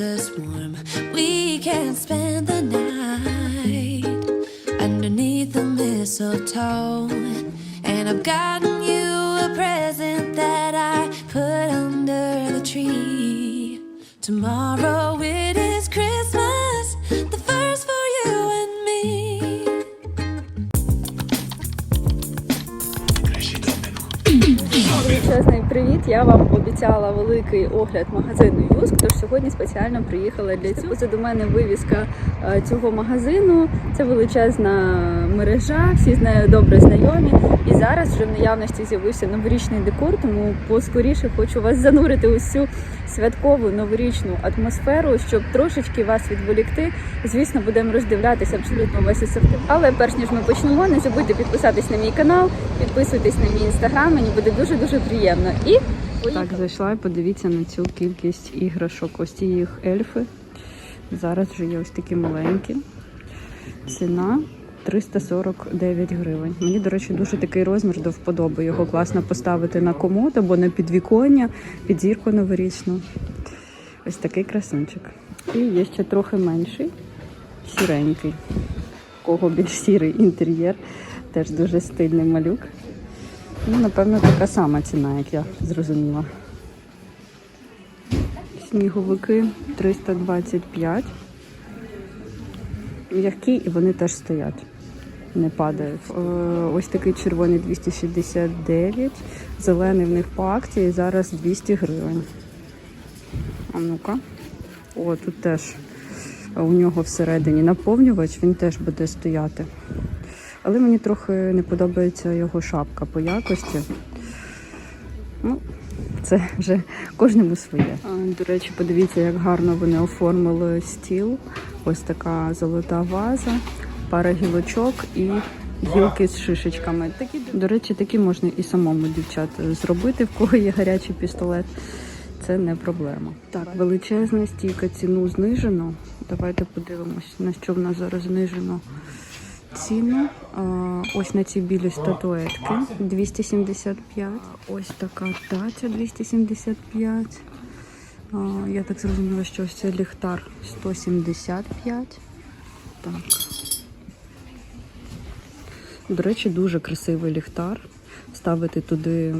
us warm. We can spend the night underneath the mistletoe. And I've gotten you a present that I put under the tree. Tomorrow Вам обіцяла великий огляд магазину Юск. Тож сьогодні спеціально приїхала для цього. Позаду мене вивіска е, цього магазину. Це величезна мережа, всі з нею добре знайомі. І зараз вже в наявності з'явився новорічний декор, тому поскоріше хочу вас занурити у цю святкову новорічну атмосферу, щоб трошечки вас відволікти. Звісно, будемо роздивлятися абсолютно весь асортимент. Але перш ніж ми почнемо, не забудьте підписатись на мій канал, підписуйтесь на мій інстаграм. Мені буде дуже дуже приємно. І так зайшла і подивіться на цю кількість іграшок. Ось ці їх ельфи. Зараз вже є ось такі маленькі. Ціна 349 гривень. Мені, до речі, дуже такий розмір до вподоби. Його класно поставити на комод або на підвіконня, під зірку новорічну. Ось такий красунчик. І є ще трохи менший, сіренький. У кого більш сірий інтер'єр. Теж дуже стильний малюк. Ну, напевно, така сама ціна, як я зрозуміла. Сніговики 325. М'які і вони теж стоять, не падають. Е, Ось такий червоний 269, зелений в них по акції, зараз 200 гривень. А ну-ка. О, тут теж у нього всередині наповнювач, він теж буде стояти. Але мені трохи не подобається його шапка по якості. Ну, це вже кожному своє. До речі, подивіться, як гарно вони оформили стіл. Ось така золота ваза, пара гілочок і гілки з шишечками. Такі, до речі, такі можна і самому дівчат зробити, в кого є гарячий пістолет. Це не проблема. Так, величезна стійка ціну знижено. Давайте подивимось, на що в нас зараз знижено ціну. Ось на ці білі статуетки 275. Ось така таця 275. Я так зрозуміла, що ось це ліхтар 175. Так. До речі, дуже красивий ліхтар. Ставити туди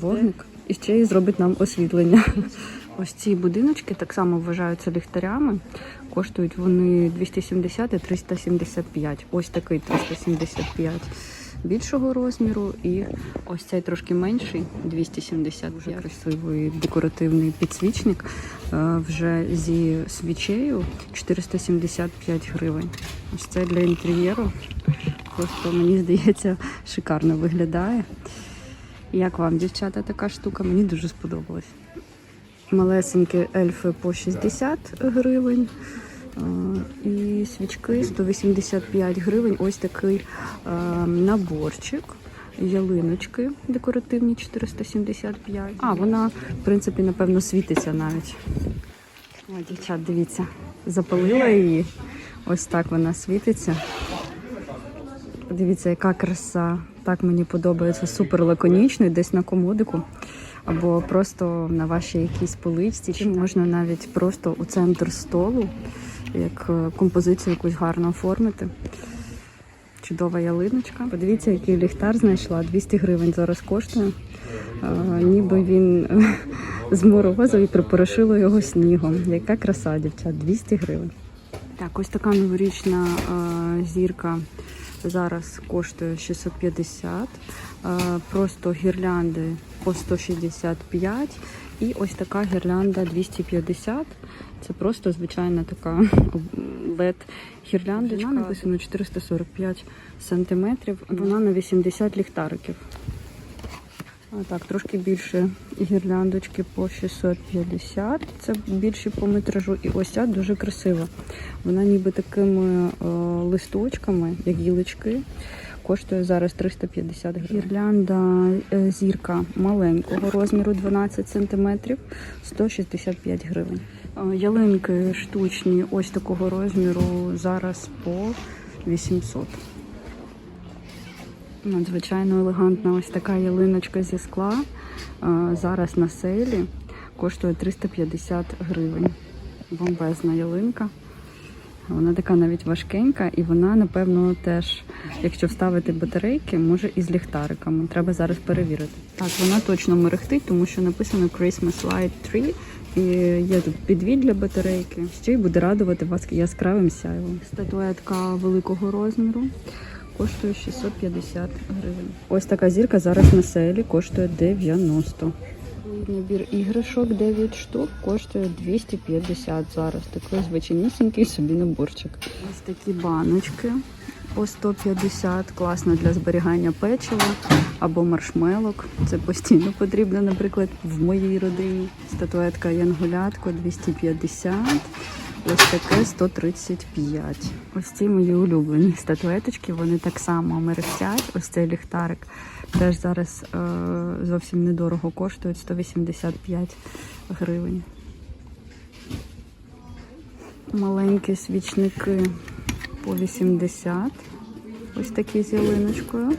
вогник і ще й зробить нам освітлення. Ось ці будиночки так само вважаються ліхтарями. Коштують вони 270 і 375. Ось такий 375 більшого розміру, і ось цей трошки менший 270. Дуже красивий декоративний підсвічник. е, Вже зі свічею 475 гривень. Ось це для інтер'єру. Просто мені здається, шикарно виглядає. Як вам, дівчата, така штука? Мені дуже сподобалась. Малесенькі ельфи по 60 гривень. А, І свічки 185 гривень. Ось такий наборчик. Ялиночки декоративні 475. А, вона, в принципі, напевно, світиться навіть. О, дівчат, дивіться, запалила її. Ось так вона світиться. Подивіться, яка краса. Так мені подобається супер лаконічно, десь на комодику. Або просто на вашій якійсь поличці. Чи можна навіть просто у центр столу, як е, композицію якусь гарно оформити. Чудова ялиночка. Подивіться, який ліхтар знайшла. 200 гривень зараз коштує. А, ніби він е, з морозу і припорошило його снігом. Яка краса, дівчат, 200 гривень. Так, ось така новорічна е, зірка зараз коштує 650. Е, просто гірлянди по 165. І ось така гірлянда 250. Це просто звичайна така led гірляндочка. Вона написано 445 сантиметрів. Вона на 80 ліхтариків. А так, трошки більше гірляндочки по 650. Це більше по метражу. І ось ця дуже красива. Вона ніби такими е, листочками, як гілочки. Коштує зараз 350 гривень. Гірлянда е, зірка маленького розміру 12 см 165 гривень. Е, Ялинки штучні ось такого розміру зараз по 800. Надзвичайно елегантна ось така ялиночка зі скла. Е, Зараз на сейлі коштує 350 гривень. бомбезна ялинка. Вона така навіть важкенька, і вона, напевно, теж, якщо вставити батарейки, може і з ліхтариками. Треба зараз перевірити. Так, вона точно мерехтить, тому що написано Christmas Light 3. І є тут підвід для батарейки. Ще й буде радувати вас яскравим сяйвом. Статуетка великого розміру коштує 650 гривень. Ось така зірка зараз на селі коштує 90. Набір іграшок 9 штук коштує 250 зараз. Такий звичайнісінький собі наборчик. Ось такі баночки по 150, класно для зберігання печива або маршмелок. Це постійно потрібно, наприклад, в моїй родині. Статуетка Янгулятко 250. Ось таке 135. Ось ці мої улюблені статуеточки, вони так само мерехтять. Ось цей ліхтарик теж зараз е, зовсім недорого коштують 185 гривень. Маленькі свічники по 80. Ось такі з ялиночкою.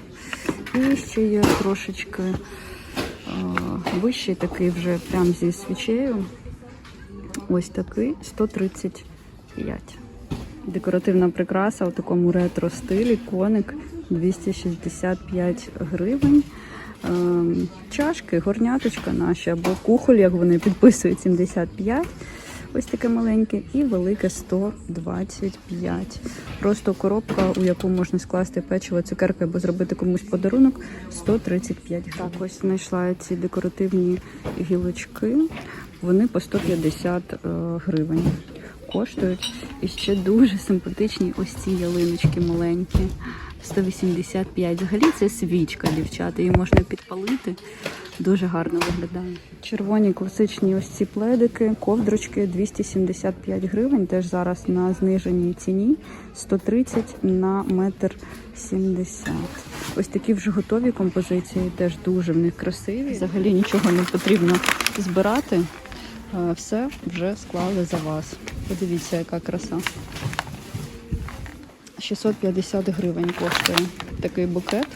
І ще є трошечки е, вищий, такий вже прям зі свічею. Ось такий 135. Декоративна прикраса у такому ретро стилі. Коник 265 гривень. Ем, Чашки, горняточка наші або кухоль, як вони підписують 75. Ось таке маленьке і велике 125. Просто коробка, у яку можна скласти печиво, цукерки або зробити комусь подарунок 135 гривень. Так, ось знайшла ці декоративні гілочки. Вони по 150 е, гривень коштують. І ще дуже симпатичні ось ці ялиночки маленькі. 185. Взагалі це свічка, дівчата. Її можна підпалити. Дуже гарно виглядає. Червоні класичні ось ці пледики, ковдрочки 275 гривень. Теж зараз на зниженій ціні 130 на метр 70. Ось такі вже готові композиції, теж дуже в них красиві. Взагалі нічого не потрібно збирати. Все вже склали за вас. Подивіться, яка краса. 650 гривень коштує такий букет.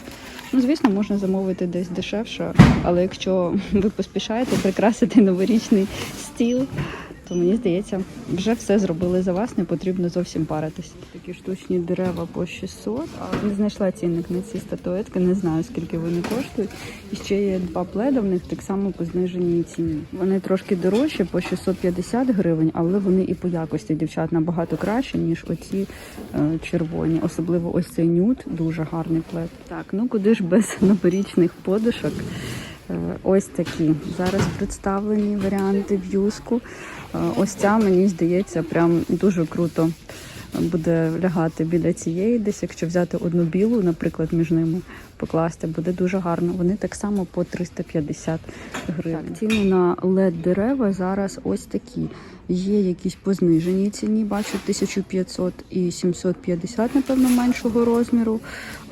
Ну, звісно, можна замовити десь дешевше, але якщо ви поспішаєте прикрасити новорічний стіл, то мені здається, вже все зробили за вас, не потрібно зовсім паритись. Такі штучні дерева по 600, а не знайшла цінник на ці статуетки, не знаю скільки вони коштують. І ще є два пледа в них так само по зниженій ціні. Вони трошки дорожчі, по 650 гривень, але вони і по якості дівчат набагато краще, ніж оці е, червоні. Особливо ось цей нюд, дуже гарний плед. Так, ну куди ж без новорічних подушок. Е, Ось такі. Зараз представлені варіанти в юску. Е, Ось ця, мені здається, прям дуже круто буде лягати біля цієї. Десь, якщо взяти одну білу, наприклад, між ними покласти, буде дуже гарно. Вони так само по 350 гривень. Так, ціни на led дерева зараз ось такі. Є якісь по зниженій ціні, бачу 1500 і 750, напевно, меншого розміру.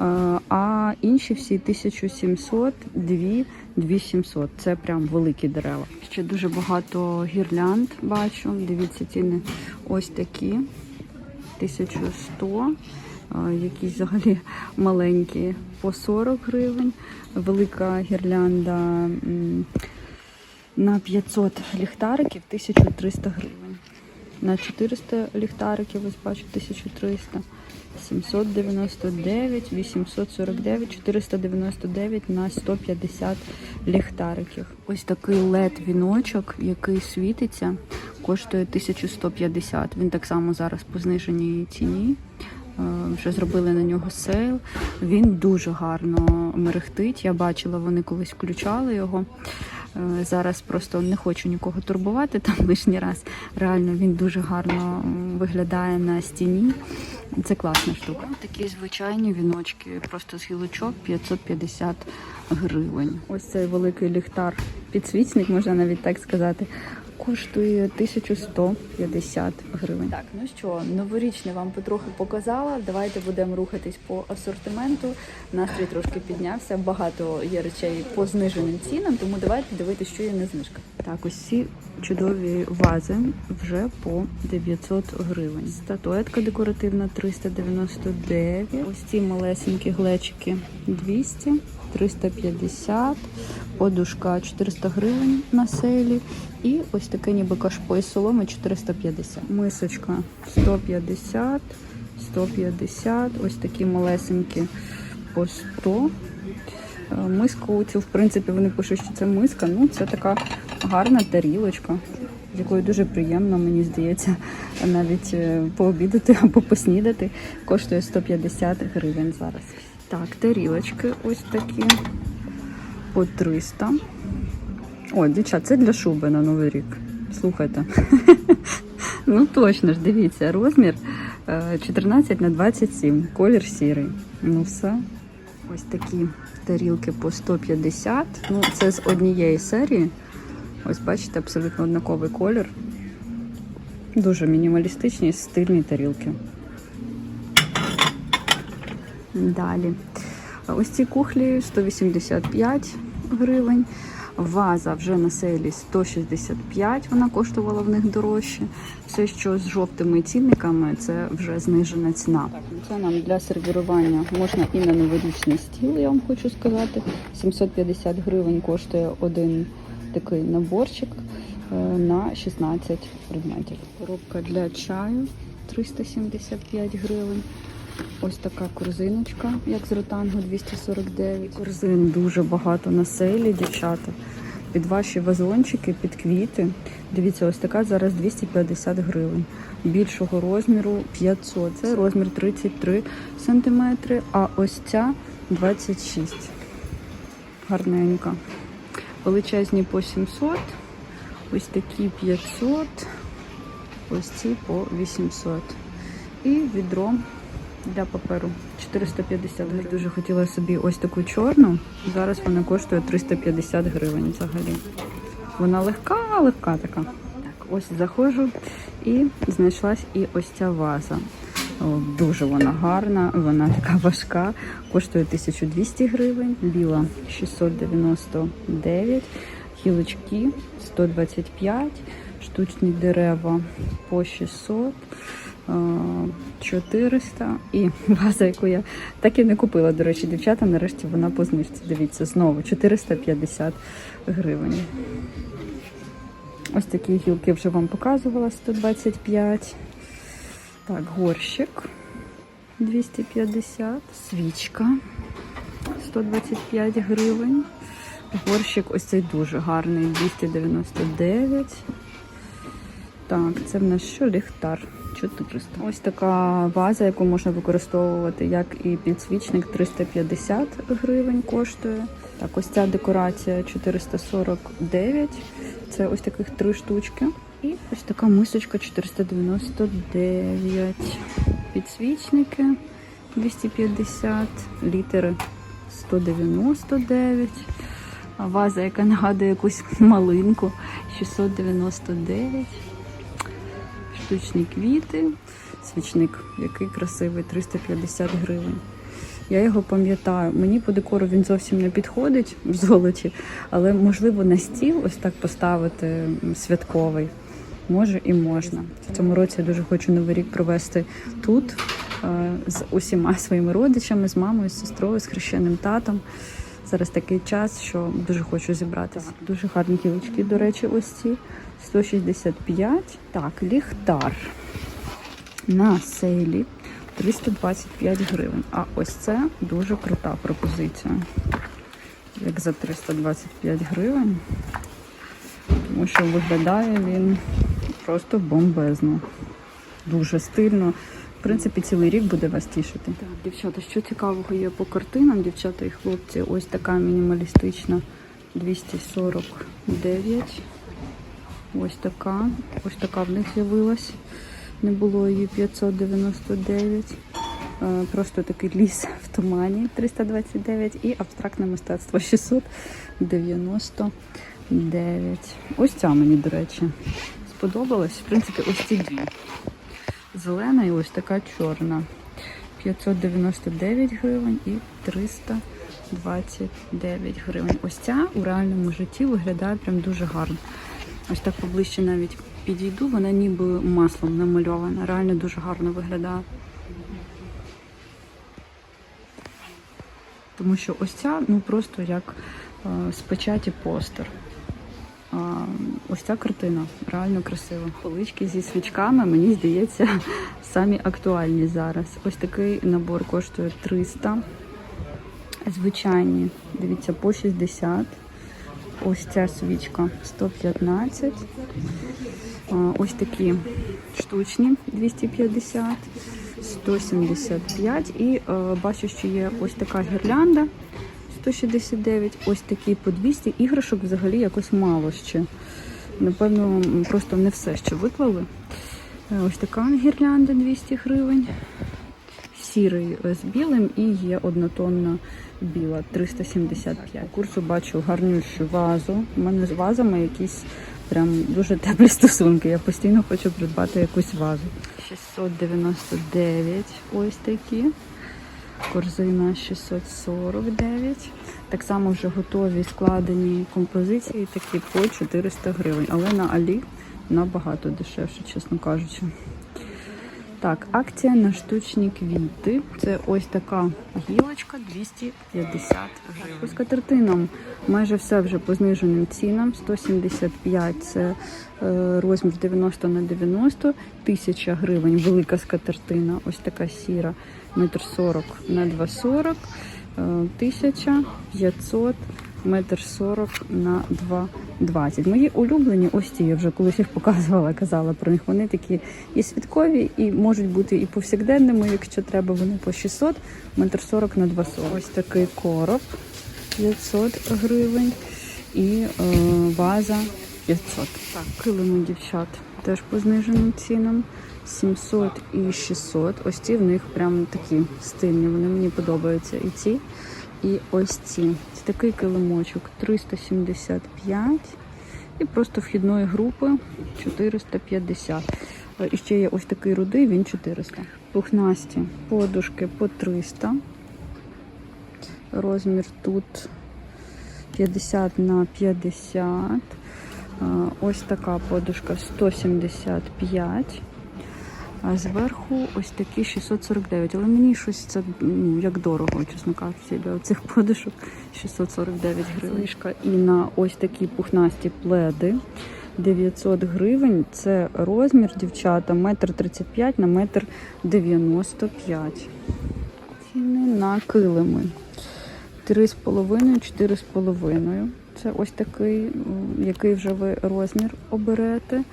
Е, А інші всі 1700, 2, 2700. Це прям великі дерева. Ще дуже багато гірлянд бачу. Дивіться, ціни ось такі. 1100. е, Якісь взагалі маленькі по 40 гривень. Велика гірлянда на 500 ліхтариків 1300 гривень. На 400 ліхтариків, ось бачу, 1300. 799, 849, 499 на 150 ліхтариків. Ось такий led віночок, який світиться, коштує 1150. Він так само зараз по зниженій ціні. Е, Вже зробили на нього сейл. Він дуже гарно мерехтить. Я бачила, вони колись включали його. Е, Зараз просто не хочу нікого турбувати там лишній раз. Реально він дуже гарно виглядає на стіні. Це класна штука. Такі звичайні віночки, просто з гілочок 550 гривень. Ось цей великий ліхтар, підсвічник, можна навіть так сказати. Коштує 1150 гривень. Так, ну що, новорічне вам потрохи показала. Давайте будемо рухатись по асортименту. Настрій трошки піднявся. Багато є речей по зниженим цінам, тому давайте дивитися, що є на знижках. Так, ось ці чудові вази вже по 900 гривень. Статуетка декоративна 399. Ось ці малесенькі глечики 200, 350. подушка 400 гривень на селі. І ось таке ніби кашпо із соломи 450. Мисочка 150, 150, ось такі малесенькі по 100. Е, Миску цю, в принципі, вони пишуть, що це миска. Ну, це така гарна тарілочка, з якою дуже приємно, мені здається, навіть е, пообідати або поснідати. Коштує 150 гривень зараз. Так, тарілочки ось такі по 300. О, дівчат, це для шуби на Новий рік. Слухайте. Ну точно ж, дивіться, розмір е, 14 на 27, колір сірий. Ну все. Ось такі тарілки по 150. Ну, це з однієї серії. Ось бачите, абсолютно однаковий колір. Дуже мінімалістичні, стильні тарілки. Далі. Ось ці кухлі 185 гривень. Ваза вже на селі 165, вона коштувала в них дорожче. Все, що з жовтими цінниками, це вже знижена ціна. Ну це нам для сервірування можна і на новорічний стіл, я вам хочу сказати. 750 гривень коштує один такий наборчик е, на 16 предметів. Коробка для чаю 375 гривень. Ось така корзиночка, як з ротангу 249. Корзин дуже багато на селі, дівчата. Під ваші вазончики, під квіти. Дивіться, ось така зараз 250 гривень. Більшого розміру 500. Це розмір 33 см, а ось ця 26. Гарненька. Величезні по 700, ось такі 500, ось ці по 800. І відро для паперу 450 гривень. Дуже хотіла собі ось таку чорну. Зараз вона коштує 350 гривень взагалі. Вона легка, легка така. Так, ось заходжу і знайшлась і ось ця ваза. О, Дуже вона гарна, вона така важка, коштує 1200 гривень, біла 699, гілочки 125, штучні дерева по 600. Е, 400 і ваза, яку я так і не купила. До речі, дівчата, нарешті вона по знижці. Дивіться, знову 450 гривень. Ось такі гілки вже вам показувала 125. Так, горщик 250, свічка 125 гривень. Горщик ось цей дуже гарний, 299. Так, це в нас що? Ліхтар 400. Ось така ваза, яку можна використовувати як і підсвічник 350 гривень коштує. Так, ось ця декорація 449. Це ось таких три штучки. І ось така мисочка 499. Підсвічники 250, літери 199. Ваза, яка нагадує якусь малинку 699 штучні квіти, свічник, який красивий, 350 гривень. Я його пам'ятаю. Мені по декору він зовсім не підходить в золоті, але можливо на стіл ось так поставити святковий. Може і можна. В цьому році я дуже хочу новий рік провести тут е, з усіма своїми родичами, з мамою, з сестрою, з хрещеним татом. Зараз такий час, що дуже хочу зібратися. Дуже гарні кілочки, до речі, ось ці 165. Так, ліхтар на сейлі 325 гривень. А ось це дуже крута пропозиція. Як за 325 гривень. Тому що виглядає він просто бомбезно. Дуже стильно. В принципі, цілий рік буде вас тішити. Так, дівчата, що цікавого є по картинам, дівчата і хлопці, ось така мінімалістична 249. Ось така. Ось така в них з'явилась. Не було її 599. Е, Просто такий ліс в тумані 329 і абстрактне мистецтво 699. Ось ця мені, до речі, сподобалась. В принципі, ось ці дві. Зелена і ось така чорна. 599 гривень і 329 гривень. Ось ця у реальному житті виглядає прям дуже гарно. Ось так поближче навіть підійду, вона ніби маслом намальована. Реально дуже гарно виглядає. Тому що ось ця, ну просто як е, з постер. А, ось ця картина реально красива. Полички зі свічками, мені здається, самі актуальні зараз. Ось такий набор коштує 300. Звичайні, дивіться, по 60. Ось ця свічка 115. Ось такі штучні 250, 175. І е, бачу, що є ось така гірлянда 169, ось такі по 200. Іграшок взагалі якось мало ще. Напевно, просто не все ще виклали. Е, Ось така гірлянда 200 гривень. Сірий е, з білим і є однотонна біла 375. Курсу бачу гарнющу вазу. У мене з вазами якісь прям дуже теплі стосунки. Я постійно хочу придбати якусь вазу. 699 ось такі. Корзина 649. Так само вже готові складені композиції, такі по 400 гривень. Але на Алі набагато дешевше, чесно кажучи. Так, акція на штучні квіти. Це ось така гілочка 250 гривень. По скатертинам майже все вже по зниженим цінам. 175 це е, розмір 90 на 90, 1000 гривень. Велика скатертина, ось така сіра, метр 40 на 2,40, е, 1500 метр 40 на 2,20. Мої улюблені, ось ті, я вже колись їх показувала, казала про них. Вони такі і святкові, і можуть бути і повсякденними, якщо треба. Вони по 600, метр 40 на 2,40. Ось такий короб 500 гривень і е, ваза 500. Так, килими дівчат теж по зниженим цінам. 700 і 600. Ось ці в них прям такі стильні. Вони мені подобаються. І ці, і ось ці. Такий килимочок 375 і просто вхідної групи 450. Е, І ще є ось такий рудий, він 400. Пухнасті подушки по 300. Розмір тут 50 на 50. Е, Ось така подушка 175. А зверху ось такі 649. Але мені щось це ну, як дорого, чесно кажучи, для цих подушок 649 гривень. І на ось такі пухнасті пледи 900 гривень. Це розмір, дівчата, метр 35 на метр 95. Ціни на килими. 3,5, 4,5. Це ось такий, який вже ви розмір оберете.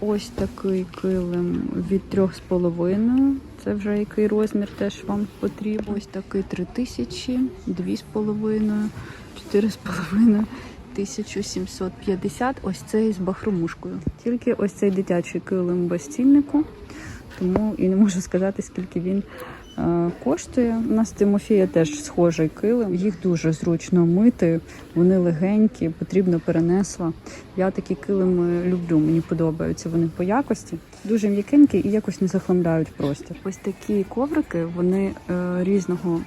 Ось такий килим від 3,5. Це вже який розмір теж вам потрібен. Ось такий 3000, 2,5, 4,5. 1750, ось цей з бахромушкою. Тільки ось цей дитячий килим без ціннику, тому і не можу сказати, скільки він коштує. У нас Тимофія теж схожий килим. Їх дуже зручно мити, вони легенькі, потрібно перенесла. Я такі килими люблю, мені подобаються вони по якості. Дуже м'якенькі і якось не захламляють простір. Ось такі коврики, вони е, різного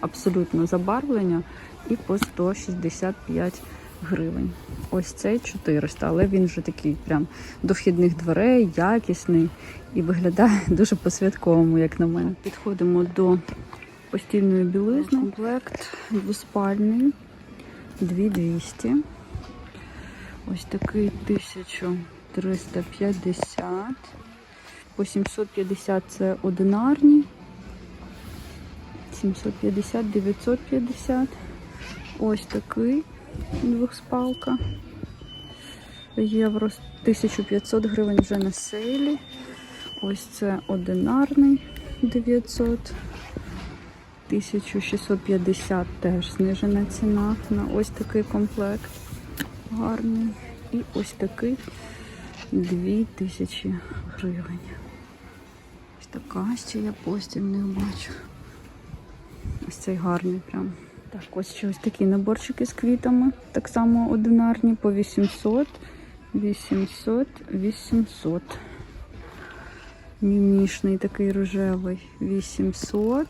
абсолютно забарвлення і по 165 гривень. Ось цей 400, але він вже такий прям до вхідних дверей, якісний і виглядає дуже по-святковому, як на мене. Підходимо до постільної білизни. Комплект двоспальний, 2200. Ось такий 1350. По 750 це одинарні. 750, 950. Ось такий двохспалка. Євро 1500 гривень вже на сейлі. Ось це одинарний 900. 1650 теж знижена ціна на ось такий комплект. Гарний. І ось такий 2000 гривень. Ось така ще я постіль не бачу. Ось цей гарний прям. Так, ось ще ось такі наборчики з квітами. Так само одинарні по 800, 800, 800. Мімішний такий рожевий 800.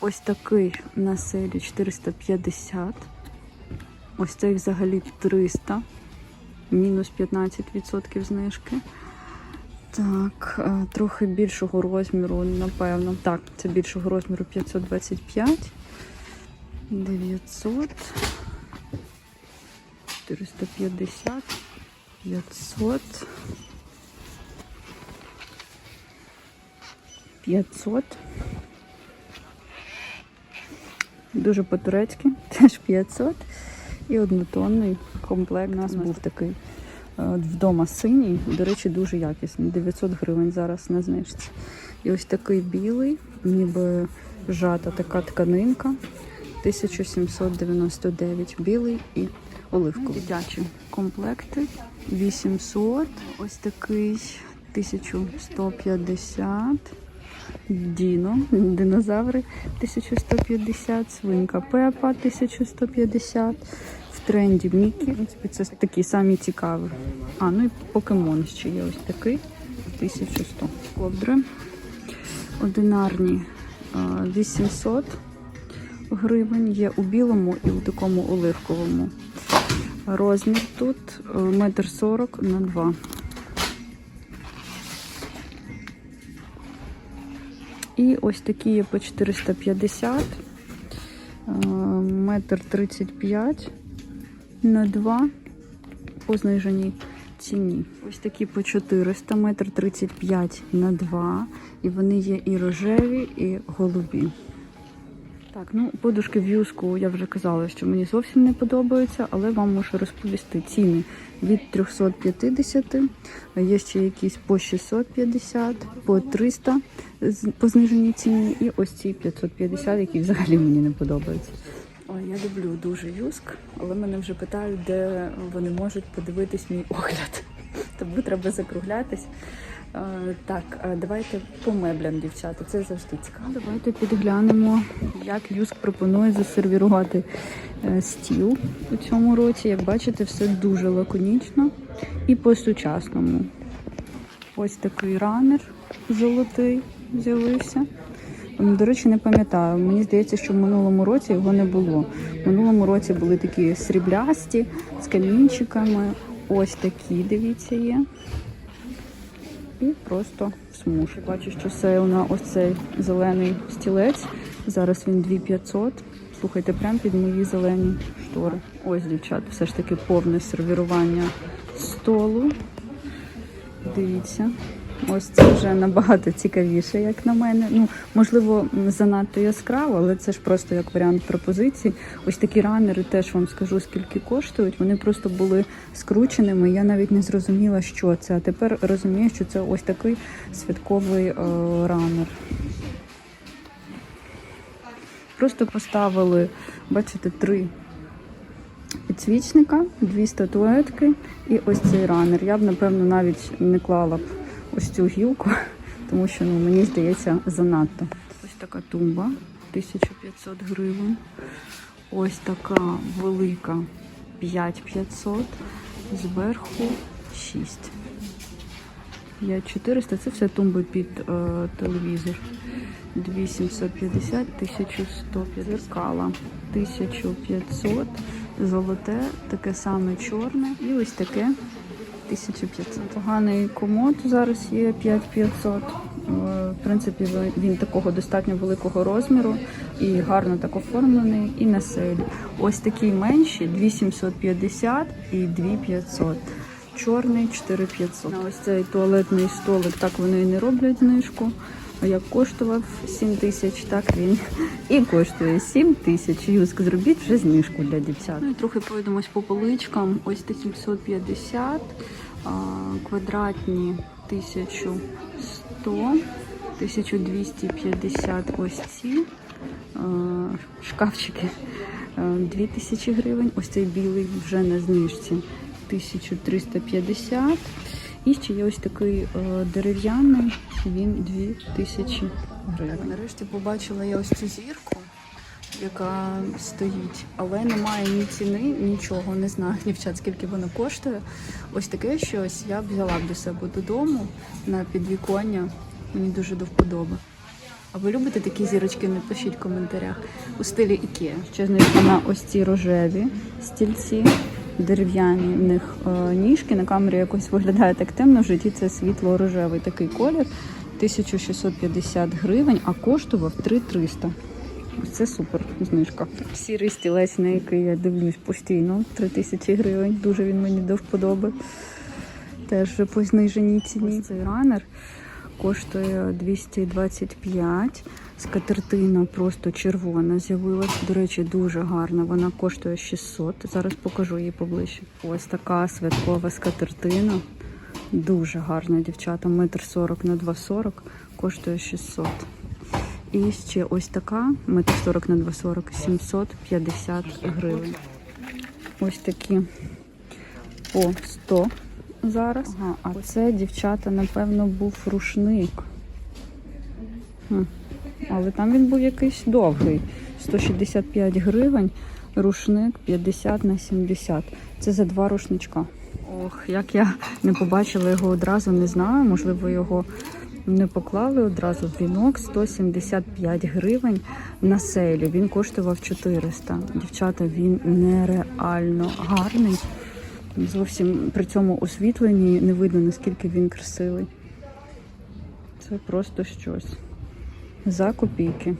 Ось такий на селі 450. Ось цей взагалі 300. Мінус 15% знижки. Так, е, трохи більшого розміру, напевно. Так, це більшого розміру 525. 900. 450, 500, 500. Дуже по-турецьки, теж 500. І однотонний комплект. У нас був такий е, вдома синій, до речі, дуже якісний. 900 гривень зараз на знижці. І ось такий білий, ніби жата така тканинка. 1799 білий і оливковий. Дитячі комплекти 800. Ось такий 1150. Діно, динозаври 1150, свинка Пепа 1150, в тренді Мікі. Це такі самі цікаві. А, ну і покемон ще є ось такий 1100. Ковдри одинарні 800 гривень. Є у білому і у такому оливковому. Розмір тут е, метр сорок на 2. І ось такі є по 450, е, метр 35 на 2 по зниженій ціні. Ось такі по 400, метр 35 на 2. І вони є і рожеві, і голубі. Так, ну подушки в юску я вже казала, що мені зовсім не подобаються, але вам можу розповісти ціни від 350, є ще якісь по 650, по 300 з- по зниженій ціні, і ось ці 550, які взагалі мені не подобаються. Я люблю дуже юск, але мене вже питають, де вони можуть подивитись мій огляд. Тому треба закруглятись. Е, Так, е, давайте по меблям, дівчата. Це завжди цікаво. Давайте підглянемо, як Юск пропонує засервірувати е, стіл у цьому році. Як бачите, все дуже лаконічно і по-сучасному. Ось такий ранер золотий з'явився. До речі, не пам'ятаю. Мені здається, що в минулому році його не було. В минулому році були такі сріблясті з камінчиками. Ось такі, дивіться, є і просто смуж. Бачу, що сейл на ось цей зелений стілець. Зараз він 2500. Слухайте, прямо під мої зелені штори. Ось, дівчат, все ж таки повне сервірування столу. Дивіться. Ось це вже набагато цікавіше, як на мене. Ну, можливо, занадто яскраво, але це ж просто як варіант пропозиції. Ось такі ранери теж вам скажу, скільки коштують. Вони просто були скрученими. Я навіть не зрозуміла, що це. А тепер розумію, що це ось такий святковий е, ранер. Просто поставили, бачите, три підсвічника, дві статуетки і ось цей ранер. Я б, напевно, навіть не клала б ось цю гілку, тому що ну, мені здається занадто. Ось така тумба 1500 гривень. Ось така велика 5500, зверху 6. 5400 це все тумби під е, телевізор. 2750, 1150 зеркала, 1500, золоте, таке саме чорне і ось таке 1500. Поганий комод зараз є 5500. Е, В принципі, він такого достатньо великого розміру і гарно так оформлений, і на селі. Ось такий менший 2750 і 2500. Чорний 4500. Ось цей туалетний столик, так вони і не роблять знижку. Як коштував 7 тисяч, так він і коштує 7 тисяч. Юск, зробіть вже знижку для дівчат. Ну і трохи пройдемось по поличкам. Ось 750, а, квадратні 1100, 1250 ось ці. Шкафчики а, 2000 гривень. Ось цей білий вже на знижці 1350. І ще є ось такий е, дерев'яний, він 2000 гривень. Нарешті побачила я ось цю зірку, яка стоїть, але немає ні ціни, нічого. Не знаю, дівчат, скільки воно коштує. Ось таке щось я взяла б до себе додому на підвіконня. Мені дуже до вподоби. А ви любите такі зірочки? Напишіть в коментарях. У стилі Ікеа. Ще знайшла на ось ці рожеві стільці. Дерев'яні в них е, ніжки. На камері якось виглядає так темно. В житті це світло-рожевий такий колір. 1650 гривень, а коштував 3300. Це супер знижка. Сірий стілець, на який я дивлюсь постійно. 3 тисячі гривень. Дуже він мені до вподоби. Теж по зниженій ціні. Ось Цей ранер коштує 225. Скатертина просто червона з'явилась. До речі, дуже гарна. Вона коштує 600. Зараз покажу її поближче. Ось така святкова скатертина. Дуже гарна, дівчата. Метр сорок на 2,40 коштує 600. І ще ось така, метр 40 на 2,40, 750 гривень. Ось такі по 100 зараз. Ага, а це, дівчата, напевно, був рушник. Хм. Але там він був якийсь довгий. 165 гривень, рушник 50 на 70. Це за два рушничка. Ох, як я не побачила його одразу, не знаю. Можливо, його не поклали одразу вінок. 175 гривень на сейлі. Він коштував 400. Дівчата, він нереально гарний. Зовсім при цьому освітленні не видно, наскільки він красивий. Це просто щось. За копійки.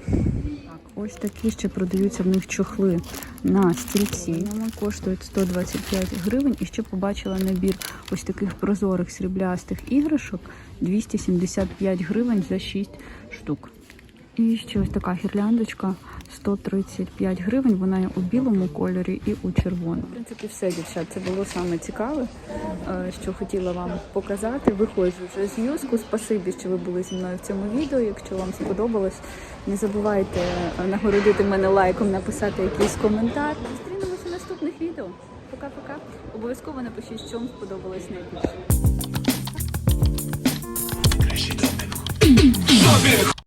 Ось такі ще продаються в них чохли на стільці. Вони коштують 125 гривень. І ще побачила набір ось таких прозорих сріблястих іграшок 275 гривень за 6 штук. І ще ось така гірляндочка 135 гривень. Вона є у білому кольорі і у червоному. В принципі, все, дівчат. Це було саме цікаве, е, що хотіла вам показати. Виходжу вже з юску. Спасибі, що ви були зі мною в цьому відео. Якщо вам сподобалось, не забувайте е, нагородити мене лайком, написати якийсь коментар. Зустрінемося в наступних відео. Пока-пока. Обов'язково напишіть, що вам сподобалось найбільше.